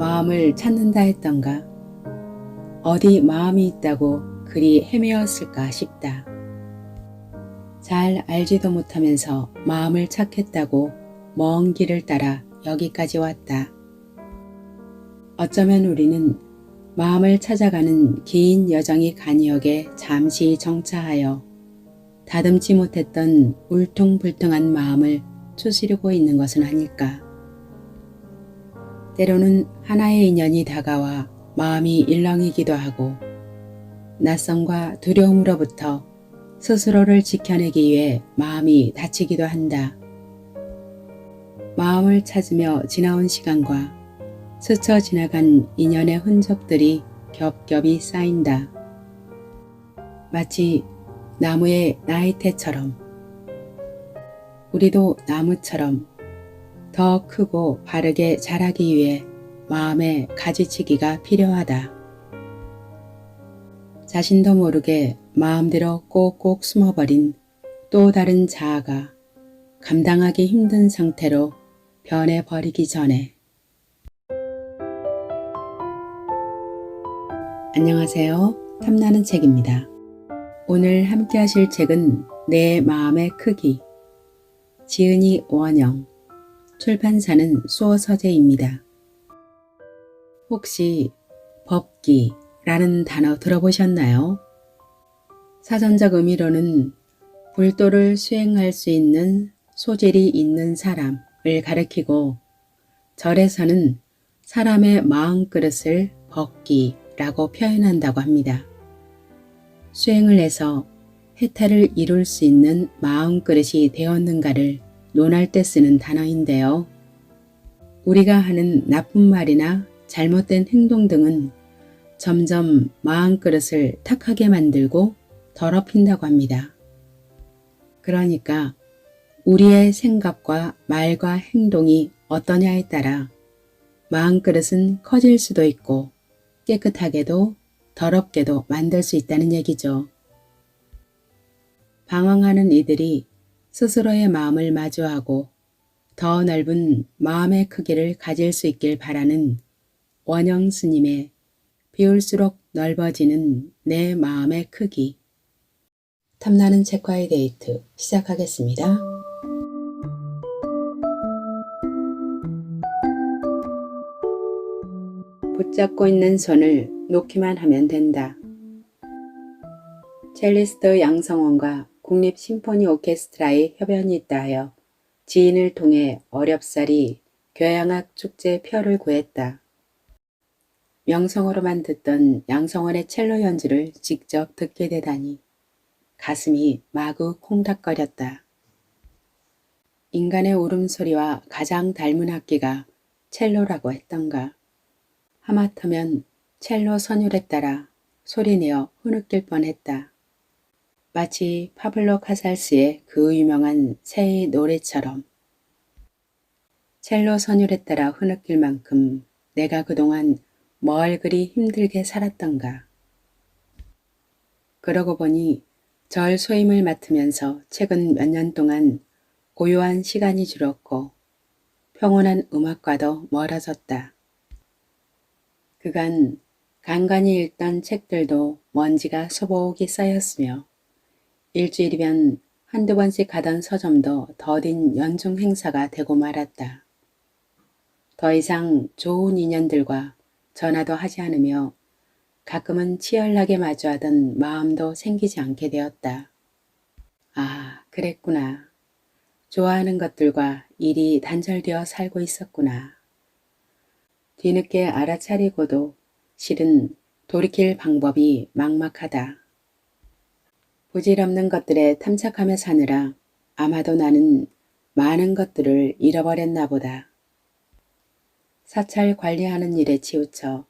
마음을 찾는다 했던가? 어디 마음이 있다고 그리 헤매었을까 싶다. 잘 알지도 못하면서 마음을 찾겠다고 먼 길을 따라 여기까지 왔다. 어쩌면 우리는 마음을 찾아가는 긴 여정의 간이역에 잠시 정차하여 다듬지 못했던 울퉁불퉁한 마음을 추스르고 있는 것은 아닐까. 때로는 하나의 인연이 다가와 마음이 일렁이기도 하고 낯선과 두려움으로부터 스스로를 지켜내기 위해 마음이 다치기도 한다. 마음을 찾으며 지나온 시간과 스쳐 지나간 인연의 흔적들이 겹겹이 쌓인다. 마치 나무의 나이테처럼 우리도 나무처럼 더 크고 바르게 자라기 위해 마음의 가지치기가 필요하다. 자신도 모르게 마음대로 꼭꼭 숨어버린 또 다른 자아가 감당하기 힘든 상태로 변해버리기 전에 안녕하세요. 탐나는 책입니다. 오늘 함께 하실 책은 내 마음의 크기 지은이 원영 출판사는 수어서재입니다. 혹시 법기라는 단어 들어보셨나요? 사전적 의미로는 불도를 수행할 수 있는 소질이 있는 사람을 가리키고 절에서는 사람의 마음그릇을 법기라고 표현한다고 합니다. 수행을 해서 해탈을 이룰 수 있는 마음그릇이 되었는가를 논할 때 쓰는 단어인데요. 우리가 하는 나쁜 말이나 잘못된 행동 등은 점점 마음그릇을 탁하게 만들고 더럽힌다고 합니다. 그러니까 우리의 생각과 말과 행동이 어떠냐에 따라 마음그릇은 커질 수도 있고 깨끗하게도 더럽게도 만들 수 있다는 얘기죠. 방황하는 이들이 스스로의 마음을 마주하고 더 넓은 마음의 크기를 가질 수 있길 바라는 원영 스님의 비울수록 넓어지는 내 마음의 크기. 탐나는 책과의 데이트 시작하겠습니다. 붙잡고 있는 손을 놓기만 하면 된다. 첼리스트 양성원과 국립 심포니 오케스트라의 협연이 있다 하여 지인을 통해 어렵사리 교향악 축제 표를 구했다. 명성으로만 듣던 양성원의 첼로 연주를 직접 듣게 되다니 가슴이 마구 콩닥거렸다. 인간의 울음소리와 가장 닮은 악기가 첼로라고 했던가. 하마터면 첼로 선율에 따라 소리내어 흐느낄 뻔했다. 마치 파블로 카살스의 그 유명한 새의 노래처럼 첼로 선율에 따라 흐느낄 만큼 내가 그동안 뭘 그리 힘들게 살았던가. 그러고 보니 절 소임을 맡으면서 최근 몇 년 동안 고요한 시간이 줄었고 평온한 음악과도 멀어졌다. 그간 간간히 읽던 책들도 먼지가 소복이 쌓였으며 일주일이면 한두 번씩 가던 서점도 더딘 연중 행사가 되고 말았다. 더 이상 좋은 인연들과 전화도 하지 않으며 가끔은 치열하게 마주하던 마음도 생기지 않게 되었다. 아, 그랬구나. 좋아하는 것들과 일이 단절되어 살고 있었구나. 뒤늦게 알아차리고도 실은 돌이킬 방법이 막막하다. 부질없는 것들에 탐착하며 사느라 아마도 나는 많은 것들을 잃어버렸나 보다. 사찰 관리하는 일에 치우쳐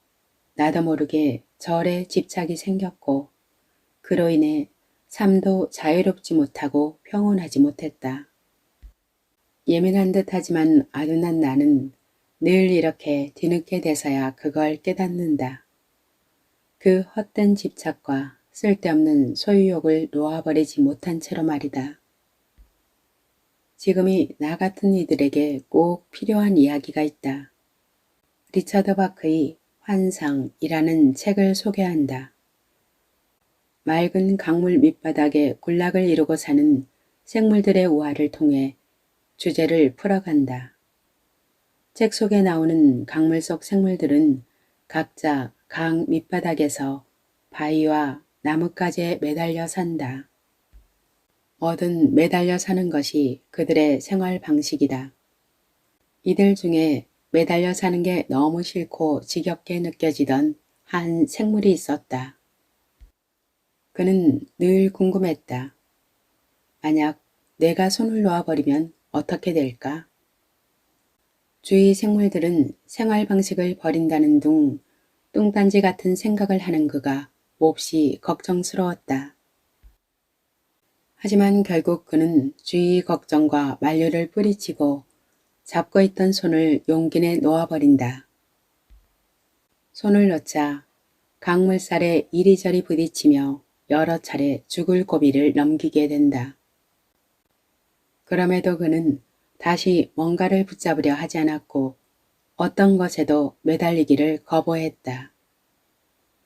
나도 모르게 절에 집착이 생겼고 그로 인해 삶도 자유롭지 못하고 평온하지 못했다. 예민한 듯 하지만 아둔한 나는 늘 이렇게 뒤늦게 돼서야 그걸 깨닫는다. 그 헛된 집착과 쓸데없는 소유욕을 놓아버리지 못한 채로 말이다. 지금이 나 같은 이들에게 꼭 필요한 이야기가 있다. 리처드 바크의 환상이라는 책을 소개한다. 맑은 강물 밑바닥에 군락을 이루고 사는 생물들의 우화를 통해 주제를 풀어간다. 책 속에 나오는 강물 속 생물들은 각자 강 밑바닥에서 바위와 나뭇가지에 매달려 산다. 뭐든 매달려 사는 것이 그들의 생활 방식이다. 이들 중에 매달려 사는 게 너무 싫고 지겹게 느껴지던 한 생물이 있었다. 그는 늘 궁금했다. 만약 내가 손을 놓아버리면 어떻게 될까? 주위 생물들은 생활 방식을 버린다는 둥 뚱딴지 같은 생각을 하는 그가 몹시 걱정스러웠다. 하지만 결국 그는 주위 걱정과 만류를 뿌리치고 잡고 있던 손을 용기 내 놓아버린다. 손을 놓자 강물살에 이리저리 부딪히며 여러 차례 죽을 고비를 넘기게 된다. 그럼에도 그는 다시 뭔가를 붙잡으려 하지 않았고 어떤 것에도 매달리기를 거부했다.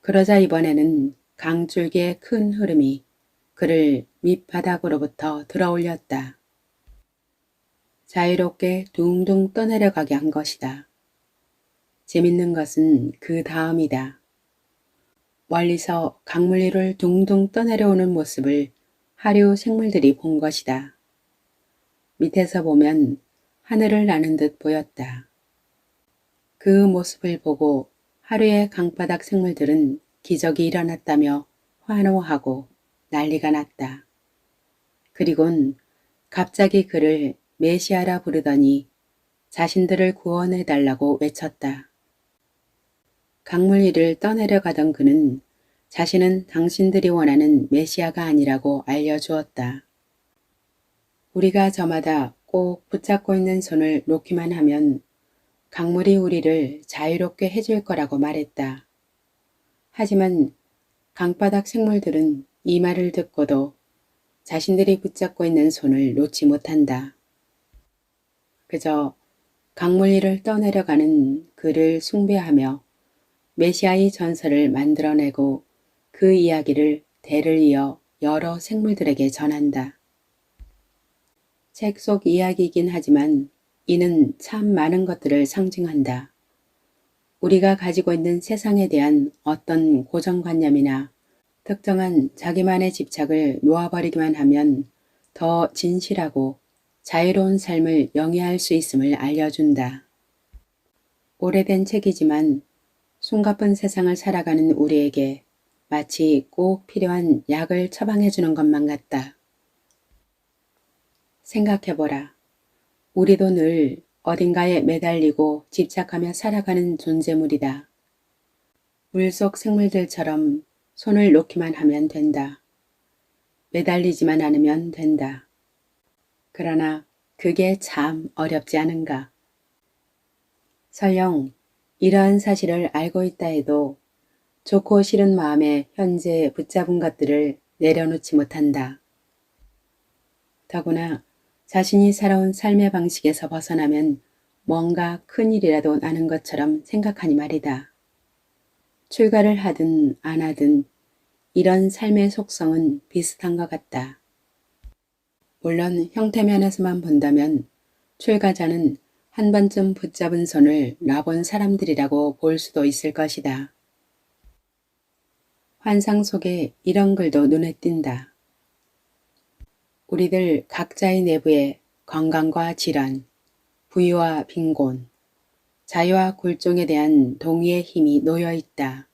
그러자 이번에는 강줄기의 큰 흐름이 그를 밑바닥으로부터 들어올렸다. 자유롭게 둥둥 떠내려가게 한 것이다. 재밌는 것은 그 다음이다. 멀리서 강물 위를 둥둥 떠내려오는 모습을 하류 생물들이 본 것이다. 밑에서 보면 하늘을 나는 듯 보였다. 그 모습을 보고 하루의 강바닥 생물들은 기적이 일어났다며 환호하고 난리가 났다. 그리곤 갑자기 그를 메시아라 부르더니 자신들을 구원해 달라고 외쳤다. 강물 위를 떠내려 가던 그는 자신은 당신들이 원하는 메시아가 아니라고 알려주었다. 우리가 저마다 꼭 붙잡고 있는 손을 놓기만 하면 강물이 우리를 자유롭게 해줄 거라고 말했다. 하지만 강바닥 생물들은 이 말을 듣고도 자신들이 붙잡고 있는 손을 놓지 못한다. 그저 강물 위를 떠내려가는 그를 숭배하며 메시아의 전설을 만들어내고 그 이야기를 대를 이어 여러 생물들에게 전한다. 책 속 이야기이긴 하지만 이는 참 많은 것들을 상징한다. 우리가 가지고 있는 세상에 대한 어떤 고정관념이나 특정한 자기만의 집착을 놓아버리기만 하면 더 진실하고 자유로운 삶을 영위할 수 있음을 알려준다. 오래된 책이지만 숨가쁜 세상을 살아가는 우리에게 마치 꼭 필요한 약을 처방해주는 것만 같다. 생각해보라. 우리도 늘 어딘가에 매달리고 집착하며 살아가는 존재물이다. 물속 생물들처럼 손을 놓기만 하면 된다. 매달리지만 않으면 된다. 그러나 그게 참 어렵지 않은가. 설령 이러한 사실을 알고 있다 해도 좋고 싫은 마음에 현재 붙잡은 것들을 내려놓지 못한다. 더구나 자신이 살아온 삶의 방식에서 벗어나면 뭔가 큰일이라도 나는 것처럼 생각하니 말이다. 출가를 하든 안 하든 이런 삶의 속성은 비슷한 것 같다. 물론 형태면에서만 본다면 출가자는 한 번쯤 붙잡은 손을 놔본 사람들이라고 볼 수도 있을 것이다. 환상 속에 이런 글도 눈에 띈다. 우리들 각자의 내부에 건강과 질환, 부유와 빈곤, 자유와 굴종에 대한 동의의 힘이 놓여 있다.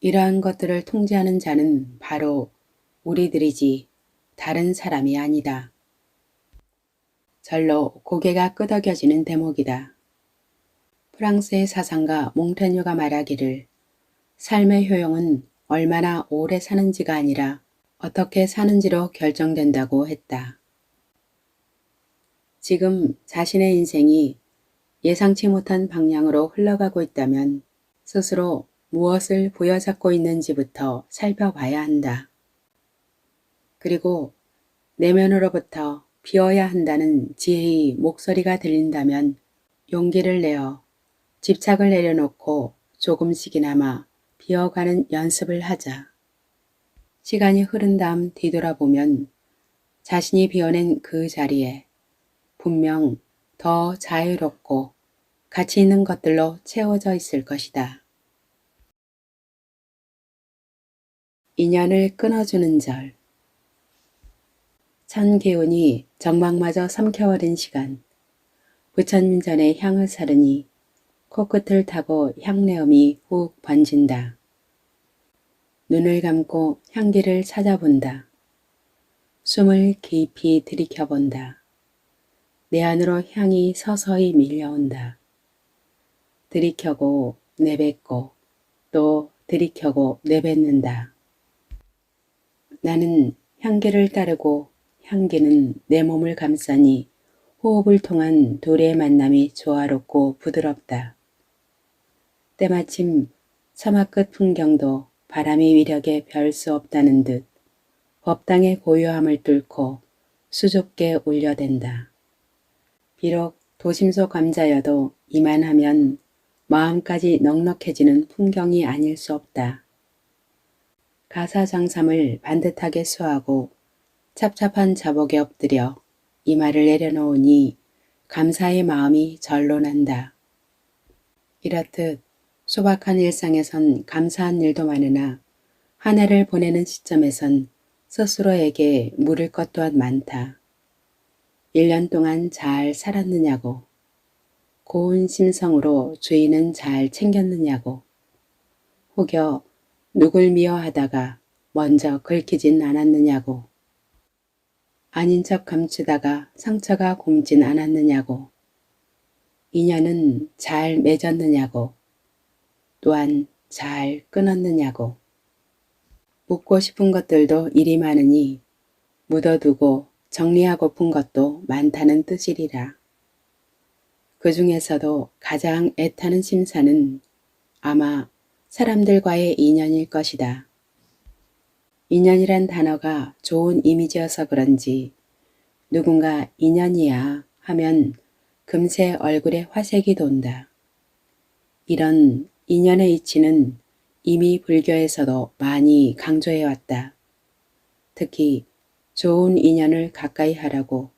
이러한 것들을 통제하는 자는 바로 우리들이지 다른 사람이 아니다. 절로 고개가 끄덕여지는 대목이다. 프랑스의 사상가 몽테뉴가 말하기를 삶의 효용은 얼마나 오래 사는지가 아니라 어떻게 사는지로 결정된다고 했다. 지금 자신의 인생이 예상치 못한 방향으로 흘러가고 있다면 스스로 무엇을 부여잡고 있는지부터 살펴봐야 한다. 그리고 내면으로부터 비워야 한다는 지혜의 목소리가 들린다면 용기를 내어 집착을 내려놓고 조금씩이나마 비어가는 연습을 하자. 시간이 흐른 다음 뒤돌아보면 자신이 비워낸 그 자리에 분명 더 자유롭고 가치 있는 것들로 채워져 있을 것이다. 인연을 끊어주는 절. 찬 기운이 정막마저 삼켜버린 시간. 부처님 전에 향을 사르니 코끝을 타고 향내음이 훅 번진다. 눈을 감고 향기를 찾아본다. 숨을 깊이 들이켜본다. 내 안으로 향이 서서히 밀려온다. 들이켜고 내뱉고 또 들이켜고 내뱉는다. 나는 향기를 따르고 향기는 내 몸을 감싸니 호흡을 통한 둘의 만남이 조화롭고 부드럽다. 때마침 서막 끝 풍경도 바람의 위력에 별 수 없다는 듯 법당의 고요함을 뚫고 수줍게 울려댄다. 비록 도심소 감자여도 이만하면 마음까지 넉넉해지는 풍경이 아닐 수 없다. 가사 장삼을 반듯하게 수하고 찹찹한 자복에 엎드려 이마를 내려놓으니 감사의 마음이 절로 난다. 이렇듯 소박한 일상에선 감사한 일도 많으나 한 해를 보내는 시점에선 스스로에게 물을 것 또한 많다. 1년 동안 잘 살았느냐고, 고운 심성으로 주인은 잘 챙겼느냐고, 혹여 누굴 미워하다가 먼저 긁히진 않았느냐고, 아닌 척 감추다가 상처가 곰진 않았느냐고, 인연은 잘 맺었느냐고, 또한 잘 끊었느냐고, 묻고 싶은 것들도 일이 많으니 묻어두고 정리하고픈 것도 많다는 뜻이리라. 그 중에서도 가장 애타는 심사는 아마 사람들과의 인연일 것이다. 인연이란 단어가 좋은 이미지여서 그런지 누군가 인연이야 하면 금세 얼굴에 화색이 돈다. 이런 인연의 이치는 이미 불교에서도 많이 강조해왔다. 특히 좋은 인연을 가까이 하라고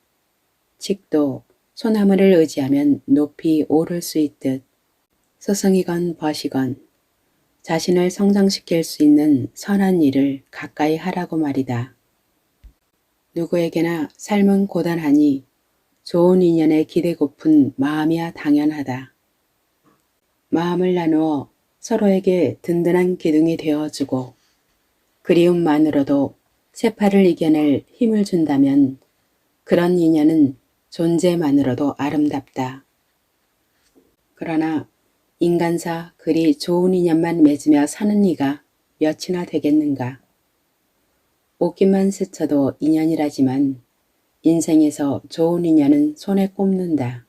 칡도 소나무를 의지하면 높이 오를 수 있듯 소승이건 벗이건 자신을 성장시킬 수 있는 선한 일을 가까이 하라고 말이다. 누구에게나 삶은 고단하니 좋은 인연에 기대고픈 마음이야 당연하다. 마음을 나누어 서로에게 든든한 기둥이 되어주고 그리움만으로도 세파를 이겨낼 힘을 준다면 그런 인연은 존재만으로도 아름답다. 그러나 인간사 그리 좋은 인연만 맺으며 사는 이가 몇이나 되겠는가. 옷깃만 스쳐도 인연이라지만 인생에서 좋은 인연은 손에 꼽는다.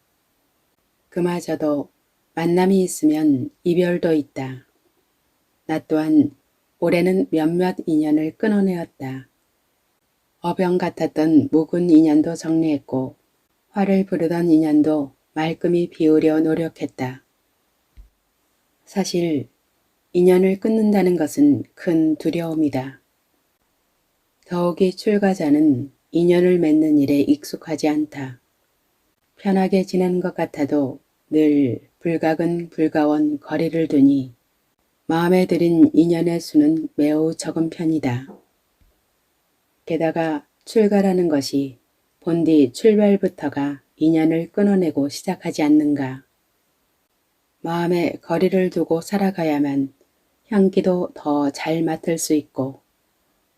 그마저도 만남이 있으면 이별도 있다. 나 또한 올해는 몇몇 인연을 끊어내었다. 어병 같았던 묵은 인연도 정리했고 화를 부르던 인연도 말끔히 비우려 노력했다. 사실 인연을 끊는다는 것은 큰 두려움이다. 더욱이 출가자는 인연을 맺는 일에 익숙하지 않다. 편하게 지내는 것 같아도 늘 불각은 불가원 거리를 두니 마음에 들인 인연의 수는 매우 적은 편이다. 게다가 출가라는 것이 본디 출발부터가 인연을 끊어내고 시작하지 않는가. 마음에 거리를 두고 살아가야만 향기도 더 잘 맡을 수 있고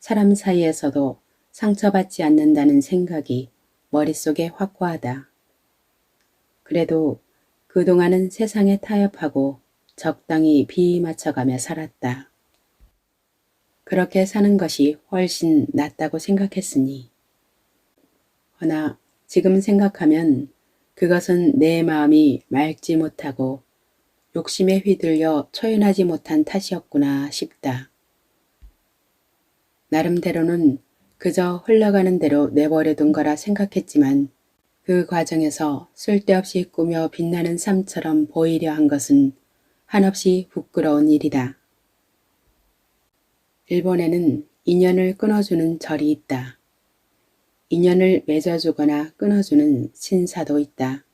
사람 사이에서도 상처받지 않는다는 생각이 머릿속에 확고하다. 그래도 그동안은 세상에 타협하고 적당히 비위 맞춰가며 살았다. 그렇게 사는 것이 훨씬 낫다고 생각했으니. 허나 지금 생각하면 그것은 내 마음이 맑지 못하고 욕심에 휘둘려 초연하지 못한 탓이었구나 싶다. 나름대로는 그저 흘러가는 대로 내버려둔 거라 생각했지만 그 과정에서 쓸데없이 꾸며 빛나는 삶처럼 보이려 한 것은 한없이 부끄러운 일이다. 일본에는 인연을 끊어주는 절이 있다. 인연을 맺어주거나 끊어주는 신사도 있다.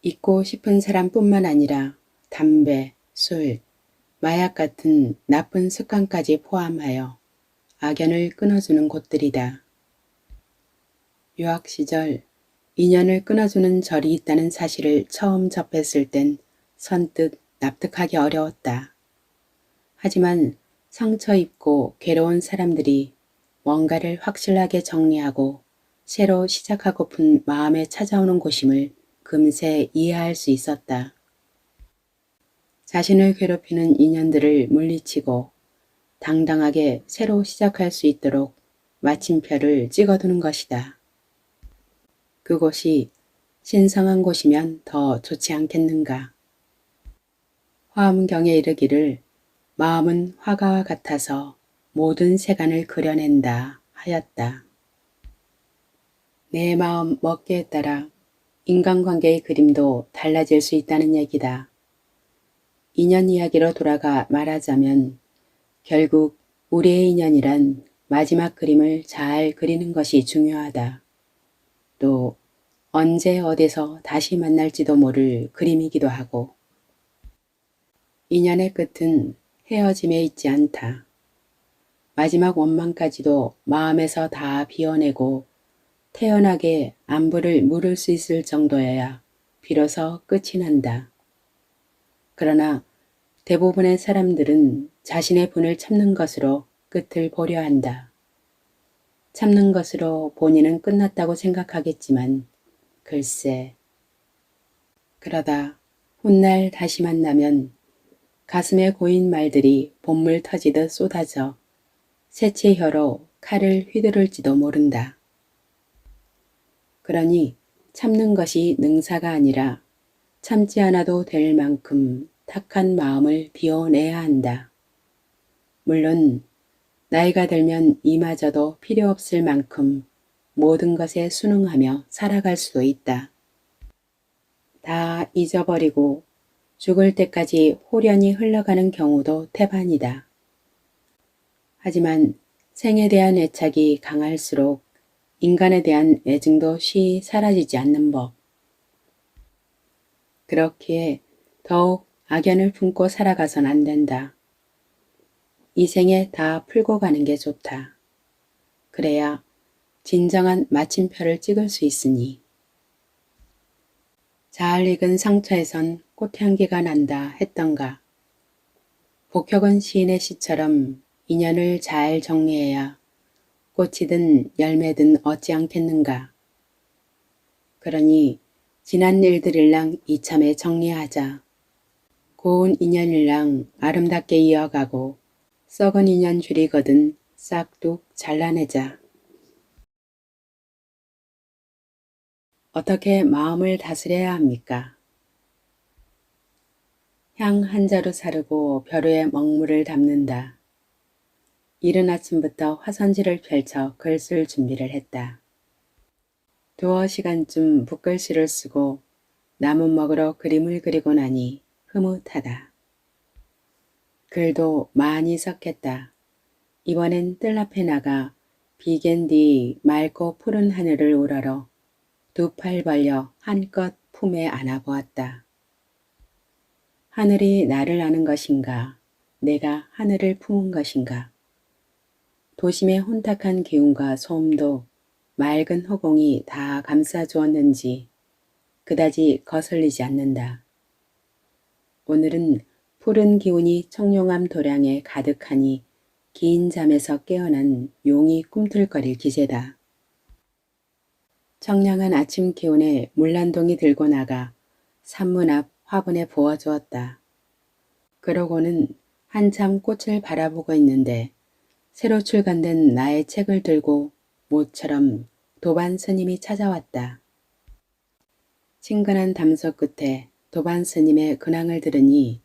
잊고 싶은 사람뿐만 아니라 담배, 술, 마약 같은 나쁜 습관까지 포함하여 악연을 끊어주는 곳들이다. 유학 시절 인연을 끊어주는 절이 있다는 사실을 처음 접했을 땐 선뜻 납득하기 어려웠다. 하지만 상처 입고 괴로운 사람들이 뭔가를 확실하게 정리하고 새로 시작하고픈 마음에 찾아오는 곳임을 금세 이해할 수 있었다. 자신을 괴롭히는 인연들을 물리치고 당당하게 새로 시작할 수 있도록 마침표를 찍어두는 것이다. 그곳이 신성한 곳이면 더 좋지 않겠는가. 화엄경에 이르기를 마음은 화가와 같아서 모든 세간을 그려낸다 하였다. 내 마음 먹기에 따라 인간관계의 그림도 달라질 수 있다는 얘기다. 인연 이야기로 돌아가 말하자면 결국 우리의 인연이란 마지막 그림을 잘 그리는 것이 중요하다. 또 언제 어디서 다시 만날지도 모를 그림이기도 하고 인연의 끝은 헤어짐에 있지 않다. 마지막 원망까지도 마음에서 다 비워내고 태연하게 안부를 물을 수 있을 정도여야 비로소 끝이 난다. 그러나 대부분의 사람들은 자신의 분을 참는 것으로 끝을 보려 한다. 참는 것으로 본인은 끝났다고 생각하겠지만 글쎄 그러다 훗날 다시 만나면 가슴에 고인 말들이 봇물 터지듯 쏟아져 새치 혀로 칼을 휘두를지도 모른다. 그러니 참는 것이 능사가 아니라 참지 않아도 될 만큼 탁한 마음을 비워내야 한다. 물론 나이가 들면 이마저도 필요 없을 만큼 모든 것에 순응하며 살아갈 수도 있다. 다 잊어버리고 죽을 때까지 호련히 흘러가는 경우도 태반이다. 하지만 생에 대한 애착이 강할수록 인간에 대한 애증도 쉬이 사라지지 않는 법. 그렇기에 더욱 악연을 품고 살아가선 안 된다. 이 생에 다 풀고 가는 게 좋다. 그래야 진정한 마침표를 찍을 수 있으니. 잘 익은 상처에선 꽃향기가 난다 했던가. 복혁은 시인의 시처럼 인연을 잘 정리해야 꽃이든 열매든 얻지 않겠는가. 그러니 지난 일들일랑 이참에 정리하자. 고운 인연일랑 아름답게 이어가고 썩은 인연 줄이거든 싹둑 잘라내자. 어떻게 마음을 다스려야 합니까? 향 한 자루 사르고 벼루에 먹물을 담는다. 이른 아침부터 화선지를 펼쳐 글 쓸 준비를 했다. 두어 시간쯤 붓글씨를 쓰고 나무 먹으러 그림을 그리고 나니 흐뭇하다. 글도 많이 섞였다. 이번엔 뜰 앞에 나가 비겐 뒤 맑고 푸른 하늘을 우러러 두 팔 벌려 한껏 품에 안아보았다. 하늘이 나를 아는 것인가? 내가 하늘을 품은 것인가? 도심의 혼탁한 기운과 소음도 맑은 허공이 다 감싸주었는지 그다지 거슬리지 않는다. 오늘은 푸른 기운이 청룡암 도량에 가득하니 긴 잠에서 깨어난 용이 꿈틀거릴 기세다. 청량한 아침 기운에 물란동이 들고 나가 산문 앞 화분에 부어주었다. 그러고는 한참 꽃을 바라보고 있는데 새로 출간된 나의 책을 들고 모처럼 도반 스님이 찾아왔다. 친근한 담소 끝에 도반 스님의 근황을 들으니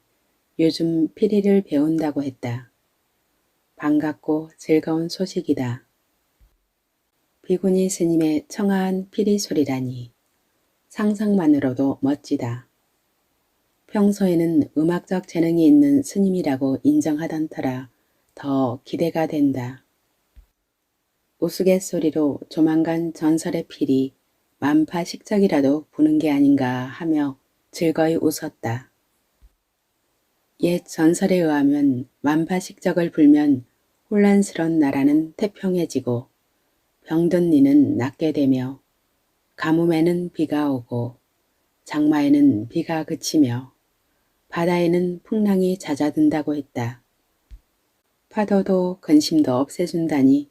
요즘 피리를 배운다고 했다. 반갑고 즐거운 소식이다. 비구니 스님의 청아한 피리 소리라니 상상만으로도 멋지다. 평소에는 음악적 재능이 있는 스님이라고 인정하던 터라 더 기대가 된다. 우스갯소리로 조만간 전설의 필이 만파 식적이라도 부는 게 아닌가 하며 즐거이 웃었다. 옛 전설에 의하면 만파식적을 불면 혼란스런 나라는 태평해지고 병든 이는 낫게 되며 가뭄에는 비가 오고 장마에는 비가 그치며 바다에는 풍랑이 잦아든다고 했다. 파도도 근심도 없애준다니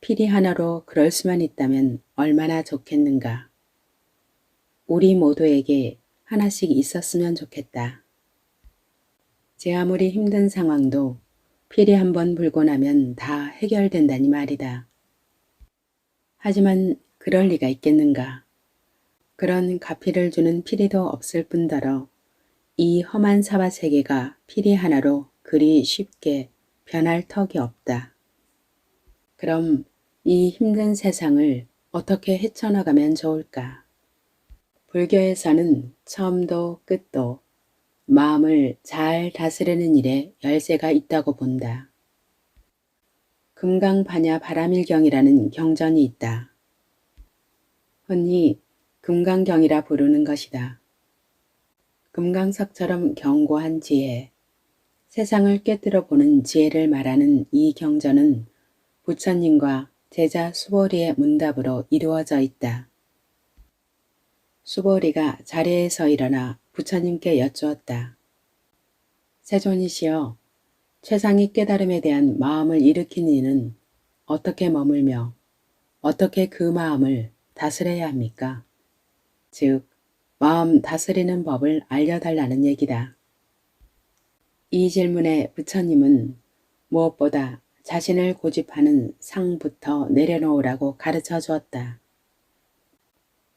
필이 하나로 그럴 수만 있다면 얼마나 좋겠는가. 우리 모두에게 하나씩 있었으면 좋겠다. 제 아무리 힘든 상황도 필이 한번 불고 나면 다 해결된다니 말이다. 하지만 그럴 리가 있겠는가. 그런 가피를 주는 피리도 없을 뿐더러 이 험한 사바 세계가 피리 하나로 그리 쉽게 변할 턱이 없다. 그럼 이 힘든 세상을 어떻게 헤쳐나가면 좋을까? 불교에서는 처음도 끝도 마음을 잘 다스리는 일에 열쇠가 있다고 본다. 금강반야 바라밀경이라는 경전이 있다. 흔히 금강경이라 부르는 것이다. 금강석처럼 견고한 지혜, 세상을 꿰뚫어 보는 지혜를 말하는 이 경전은 부처님과 제자 수보리의 문답으로 이루어져 있다. 수보리가 자리에서 일어나 부처님께 여쭈었다. 세존이시여, 최상의 깨달음에 대한 마음을 일으킨 이는 어떻게 머물며 어떻게 그 마음을 다스려야 합니까? 즉, 마음 다스리는 법을 알려달라는 얘기다. 이 질문에 부처님은 무엇보다 자신을 고집하는 상부터 내려놓으라고 가르쳐 주었다.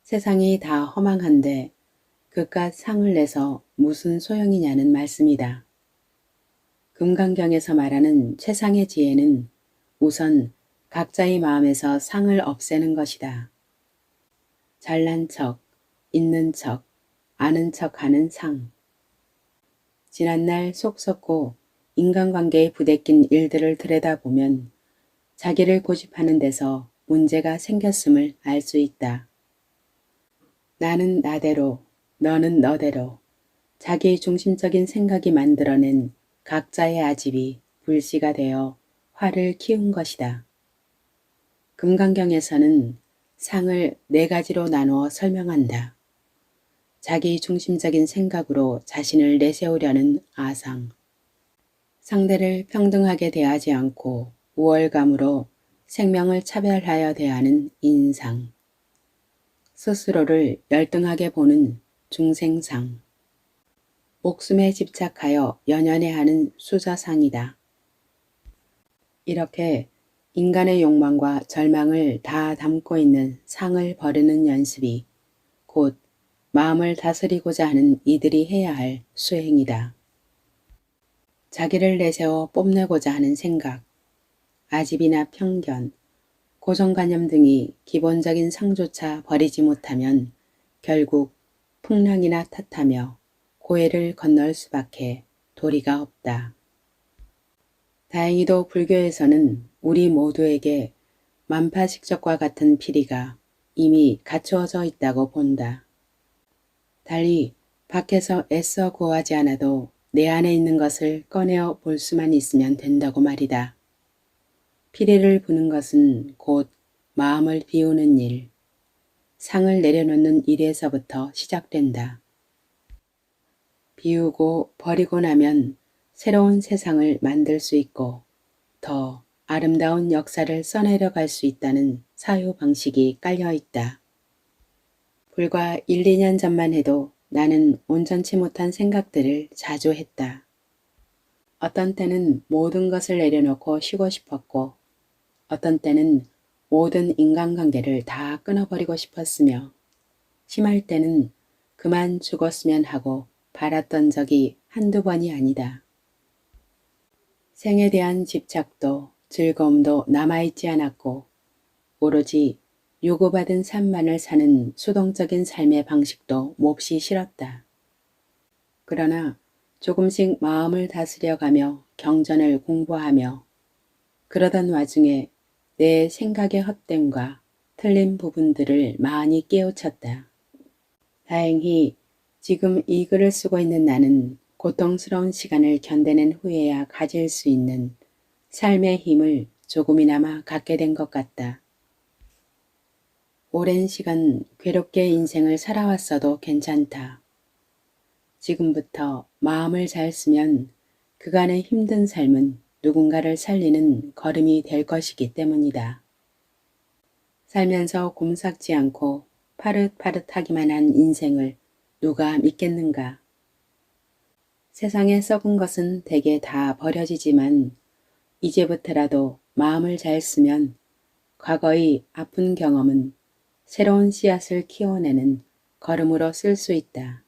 세상이 다 허망한데 그깟 상을 내서 무슨 소용이냐는 말씀이다. 금강경에서 말하는 최상의 지혜는 우선 각자의 마음에서 상을 없애는 것이다. 잘난 척, 있는 척, 아는 척 하는 상. 지난날 속 썩고 인간관계에 부대낀 일들을 들여다보면 자기를 고집하는 데서 문제가 생겼음을 알 수 있다. 나는 나대로, 너는 너대로 자기 중심적인 생각이 만들어낸 각자의 아집이 불씨가 되어 화를 키운 것이다. 금강경에서는 상을 네 가지로 나누어 설명한다. 자기 중심적인 생각으로 자신을 내세우려는 아상. 상대를 평등하게 대하지 않고 우월감으로 생명을 차별하여 대하는 인상. 스스로를 열등하게 보는 중생상. 목숨에 집착하여 연연해 하는 수자상이다. 이렇게 인간의 욕망과 절망을 다 담고 있는 상을 버리는 연습이 곧 마음을 다스리고자 하는 이들이 해야 할 수행이다. 자기를 내세워 뽐내고자 하는 생각, 아집이나 편견, 고정관념 등이 기본적인 상조차 버리지 못하면 결국 풍랑이나 탓하며 고해를 건널 수밖에 도리가 없다. 다행히도 불교에서는 우리 모두에게 만파식적과 같은 피리가 이미 갖추어져 있다고 본다. 달리 밖에서 애써 구하지 않아도 내 안에 있는 것을 꺼내어 볼 수만 있으면 된다고 말이다. 피리를 부는 것은 곧 마음을 비우는 일, 상을 내려놓는 일에서부터 시작된다. 비우고 버리고 나면 새로운 세상을 만들 수 있고 더 아름다운 역사를 써내려 갈 수 있다는 사유 방식이 깔려 있다. 불과 1, 2년 전만 해도 나는 온전치 못한 생각들을 자주 했다. 어떤 때는 모든 것을 내려놓고 쉬고 싶었고, 어떤 때는 모든 인간관계를 다 끊어버리고 싶었으며, 심할 때는 그만 죽었으면 하고 바랐던 적이 한두 번이 아니다. 생에 대한 집착도 즐거움도 남아있지 않았고 오로지 요구받은 삶만을 사는 수동적인 삶의 방식도 몹시 싫었다. 그러나 조금씩 마음을 다스려가며 경전을 공부하며 그러던 와중에 내 생각의 헛됨과 틀린 부분들을 많이 깨우쳤다. 다행히 지금 이 글을 쓰고 있는 나는 고통스러운 시간을 견뎌낸 후에야 가질 수 있는 삶의 힘을 조금이나마 갖게 된 것 같다. 오랜 시간 괴롭게 인생을 살아왔어도 괜찮다. 지금부터 마음을 잘 쓰면 그간의 힘든 삶은 누군가를 살리는 걸음이 될 것이기 때문이다. 살면서 곰삭지 않고 파릇파릇하기만 한 인생을 누가 믿겠는가? 세상에 썩은 것은 대개 다 버려지지만 이제부터라도 마음을 잘 쓰면 과거의 아픈 경험은 새로운 씨앗을 키워내는 걸음으로 쓸 수 있다.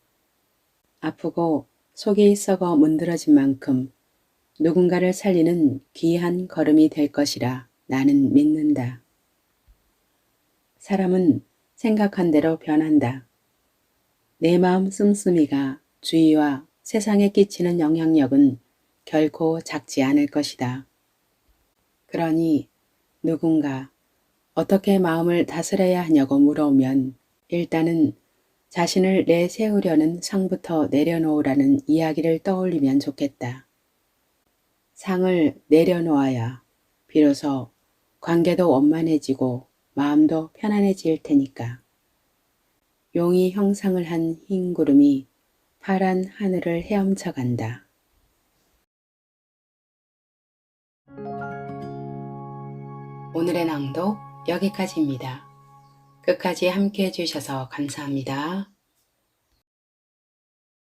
아프고 속이 썩어 문드러진 만큼 누군가를 살리는 귀한 걸음이 될 것이라 나는 믿는다. 사람은 생각한 대로 변한다. 내 마음 씀씀이가 주위와 세상에 끼치는 영향력은 결코 작지 않을 것이다. 그러니 누군가 어떻게 마음을 다스려야 하냐고 물어오면 일단은 자신을 내세우려는 상부터 내려놓으라는 이야기를 떠올리면 좋겠다. 상을 내려놓아야 비로소 관계도 원만해지고 마음도 편안해질 테니까. 용이 형상을 한 흰 구름이 파란 하늘을 헤엄쳐 간다. 오늘의 낭독 여기까지입니다. 끝까지 함께 해주셔서 감사합니다.